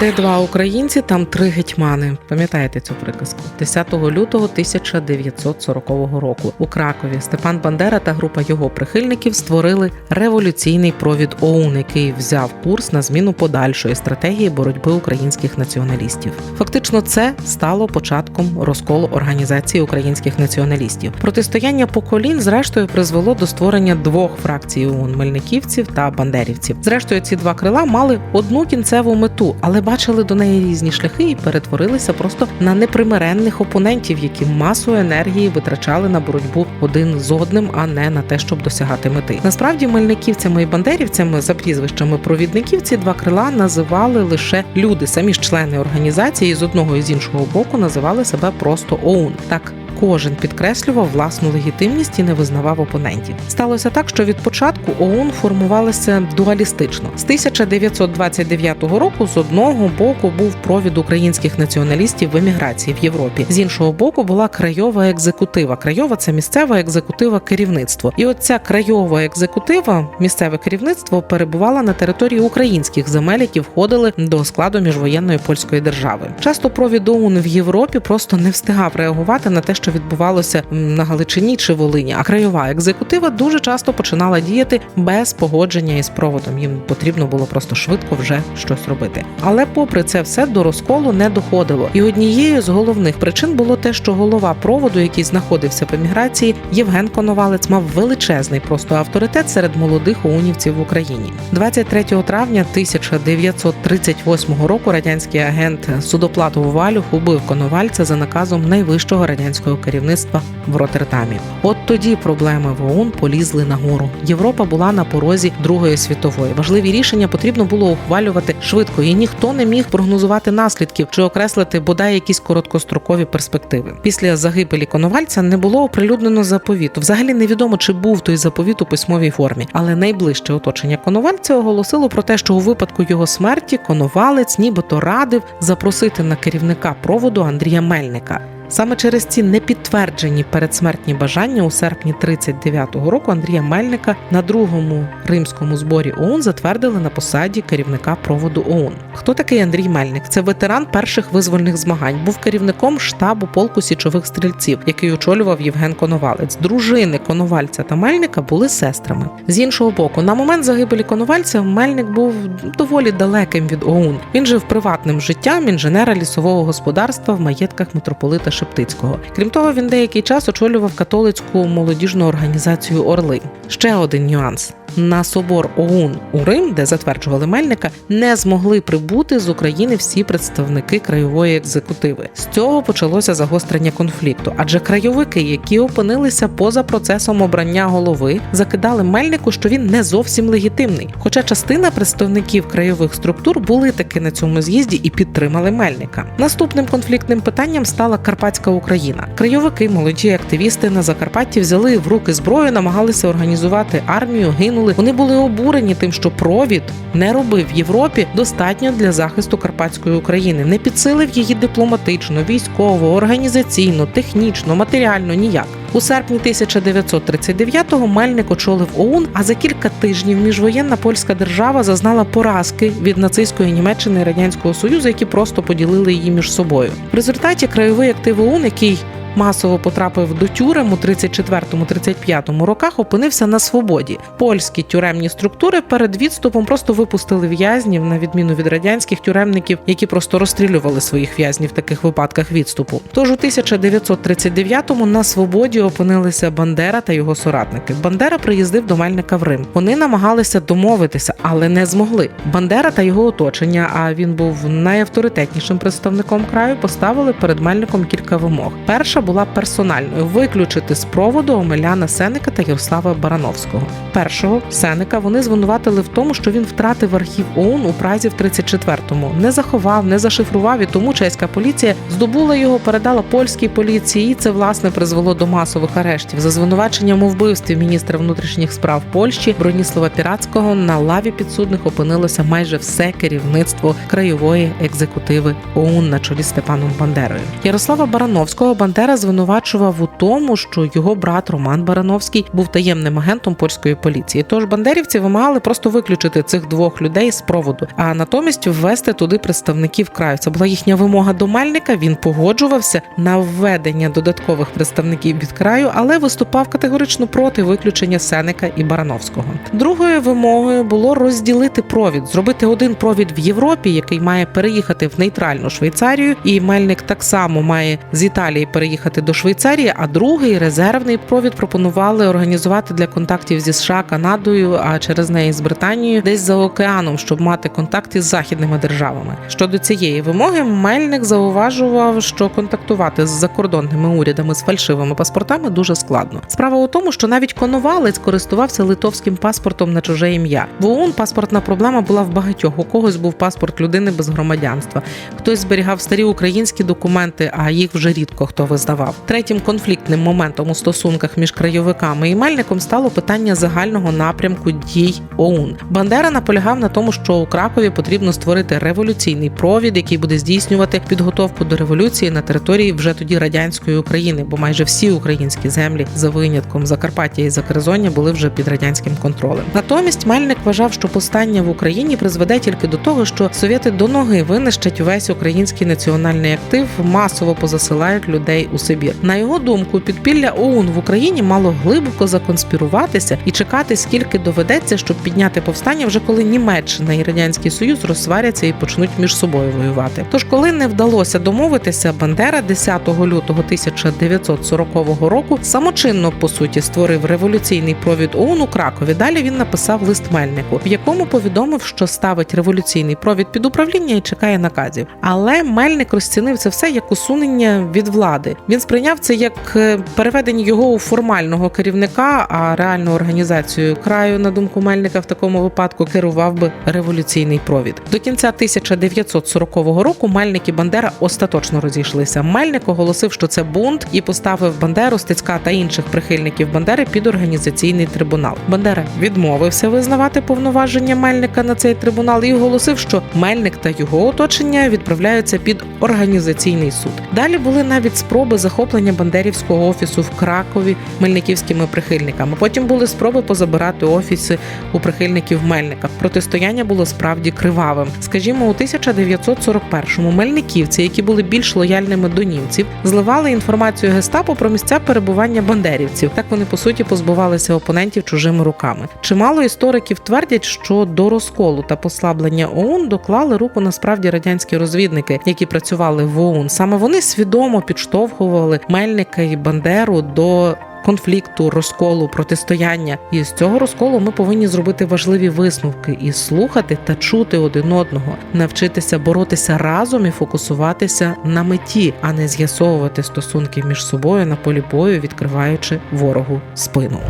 Де два українці, там три гетьмани. Пам'ятаєте цю приказку? 10 лютого 1940 року у Кракові Степан Бандера та група його прихильників створили революційний провід ОУН, який взяв курс на зміну подальшої стратегії боротьби українських націоналістів. Фактично, це стало початком розколу організації українських націоналістів. Протистояння поколінь, зрештою, призвело до створення двох фракцій ОУН мельниківців та бандерівців. Зрештою, ці два крила мали одну кінцеву мету, але бачили до неї різні шляхи і перетворилися просто на непримиренних опонентів, які масу енергії витрачали на боротьбу один з одним, а не на те, щоб досягати мети. Насправді, мельниківцями і бандерівцями за прізвищами провідників ці два крила називали лише люди, самі ж члени організації з одного і з іншого боку називали себе просто ОУН. Так кожен підкреслював власну легітимність і не визнавав опонентів. Сталося так, що від початку ОУН формувалися дуалістично. З 1929 року з одного боку був провід українських націоналістів в еміграції в Європі. З іншого боку була крайова екзекутива. Крайова це місцева екзекутива керівництво. І от ця крайова екзекутива, місцеве керівництво перебувала на території українських земель, які входили до складу міжвоєнної польської держави. Часто провід ОУН в Європі просто не встигав реагувати на те, що відбувалося на Галичині чи Волині. А краєва екзекутива дуже часто починала діяти без погодження із проводом. Їм потрібно було просто швидко вже щось робити. Але, попри це все, до розколу не доходило. І однією з головних причин було те, що голова проводу, який знаходився в еміграції, Євген Коновалець, мав величезний просто авторитет серед молодих оунівців в Україні. 23 травня 1938 року радянський агент судоплатов Валюх убив Коновальця за наказом найвищого радянського керівництва в Роттердамі. От тоді проблеми в ОУН полізли нагору. Європа була на порозі Другої світової. Важливі рішення потрібно було ухвалювати швидко, і ніхто не міг прогнозувати наслідків чи окреслити бодай якісь короткострокові перспективи. Після загибелі Коновальця не було оприлюднено заповіту. Взагалі невідомо, чи був той заповіт у письмовій формі, але найближче оточення Коновальця оголосило про те, що у випадку його смерті Коновалець нібито радив запросити на керівника проводу Андрія Мельника. Саме через ці непідтверджені передсмертні бажання у серпні 39-го року Андрія Мельника на другому римському зборі ОУН затвердили на посаді керівника проводу ОУН. Хто такий Андрій Мельник? Це ветеран перших визвольних змагань. Був керівником штабу полку січових стрільців, який очолював Євген Коновалець. Дружини Коновальця та Мельника були сестрами. З іншого боку, на момент загибелі Коновальця Мельник був доволі далеким від ОУН. Він жив приватним життям інженера лісового господарства в маєтках митрополита Шептицького. Крім того, він деякий час очолював католицьку молодіжну організацію Орли. Ще один нюанс. На собор ОУН у Рим, де затверджували Мельника, не змогли прибути з України всі представники краєвої екзекутиви. З цього почалося загострення конфлікту, адже краєвики, які опинилися поза процесом обрання голови, закидали Мельнику, що він не зовсім легітимний. Хоча частина представників краєвих структур були таки на цьому з'їзді і підтримали Мельника. Наступним конфліктним питанням стала Карпатська Україна. Краєвики, молоді активісти на Закарпатті взяли в руки зброю, намагалися організувати армію, гинули. Вони були обурені тим, що провід не робив Європі достатньо для захисту Карпатської України, не підсилив її дипломатично, військово, організаційно, технічно, матеріально ніяк. У серпні 1939-го Мельник очолив ОУН, а за кілька тижнів міжвоєнна польська держава зазнала поразки від нацистської Німеччини і радянського союзу, які просто поділили її між собою. В результаті краєвий актив ОУН, який масово потрапив до тюрем у 34-35 роках, опинився на свободі. Польські тюремні структури перед відступом просто випустили в'язнів, на відміну від радянських тюремників, які просто розстрілювали своїх в'язнів в таких випадках відступу. Тож у 1939-му на свободі опинилися Бандера та його соратники. Бандера приїздив до Мельника в Рим. Вони намагалися домовитися, але не змогли. Бандера та його оточення, а він був найавторитетнішим представником краю, поставили перед Мельником кілька вимог. Перша була персональною виключити з проводу Омеляна Сеника та Ярослава Барановського. Першого Сеника вони звинуватили в тому, що він втратив архів ОУН у Празі в 34-му, не заховав, не зашифрував, і тому чеська поліція здобула його, передала польській поліції, і це власне призвело до масових арештів. За звинуваченням у вбивстві міністра внутрішніх справ Польщі Броніслава Піратського на лаві підсудних опинилося майже все керівництво краєвої екзекутиви ОУН на чолі Степаном Бандерою. Ярослава Барановського Бандера Звинувачував у тому, що його брат Роман Барановський був таємним агентом польської поліції. Тож бандерівці вимагали просто виключити цих двох людей з проводу, а натомість ввести туди представників краю. Це була їхня вимога до Мельника. Він погоджувався на введення додаткових представників від краю, але виступав категорично проти виключення Сеника і Барановського. Другою вимогою було розділити провід, зробити один провід в Європі, який має переїхати в нейтральну Швейцарію, і Мельник так само має з Італії переїхати до Швейцарії. А другий резервний провід пропонували організувати для контактів зі США, Канадою, а через неї з Британією, десь за океаном, щоб мати контакти з західними державами. Щодо цієї вимоги, Мельник зауважував, що контактувати з закордонними урядами з фальшивими паспортами дуже складно. Справа у тому, що навіть конувалець користувався литовським паспортом на чуже ім'я. В ОУН паспортна проблема була в багатьох. У когось був паспорт людини без громадянства. Хтось зберігав старі українські документи, а їх вже рідко хто визнавав. Третім конфліктним моментом у стосунках між краєвиками і мельником стало питання загального напрямку дій ОУН. Бандера наполягав на тому, що у Кракові потрібно створити революційний провід, який буде здійснювати підготовку до революції на території вже тоді радянської України, бо майже всі українські землі за винятком Закарпаття і Закерзоння були вже під радянським контролем. Натомість Мельник вважав, що повстання в Україні призведе тільки до того, що совєти до ноги винищать увесь український національний актив, масово позасилають людей у Сибір. На його думку, підпілля ОУН в Україні мало глибоко законспіруватися і чекати, скільки доведеться, щоб підняти повстання, вже коли Німеччина і радянський союз розсваряться і почнуть між собою воювати. Тож, коли не вдалося домовитися, Бандера 10 лютого 1940 року самочинно по суті створив революційний провід ОУН у Кракові. Далі він написав лист Мельнику, в якому повідомив, що ставить революційний провід під управління і чекає наказів. Але Мельник розцінив це все як усунення від влади. Він сприйняв це як е, переведення його у формального керівника, а реальну організацію краю, на думку Мельника, в такому випадку керував би революційний провід. До кінця 1940 року Мельник і Бандера остаточно розійшлися. Мельник оголосив, що це бунт, і поставив Бандеру, Стецька та інших прихильників Бандери під організаційний трибунал. Бандера відмовився визнавати повноваження Мельника на цей трибунал і оголосив, що Мельник та його оточення відправляються під організаційний суд. Далі були навіть спроби захоплення бандерівського офісу в Кракові мельниківськими прихильниками. Потім були спроби позабирати офіси у прихильників Мельника. Протистояння було справді кривавим. Скажімо, у 1941-му мельниківці, які були більш лояльними до німців, зливали інформацію гестапо про місця перебування бандерівців. Так вони по суті позбувалися опонентів чужими руками. Чимало істориків твердять, що до розколу та послаблення ОУН доклали руку насправді радянські розвідники, які працювали в ОУН. Саме вони свідомо підштовхували Мельника і Бандеру до. Конфлікту, розколу, протистояння, і з цього розколу ми повинні зробити важливі висновки і слухати та чути один одного, навчитися боротися разом і фокусуватися на меті, а не з'ясовувати стосунки між собою на полі бою, відкриваючи ворогу спину.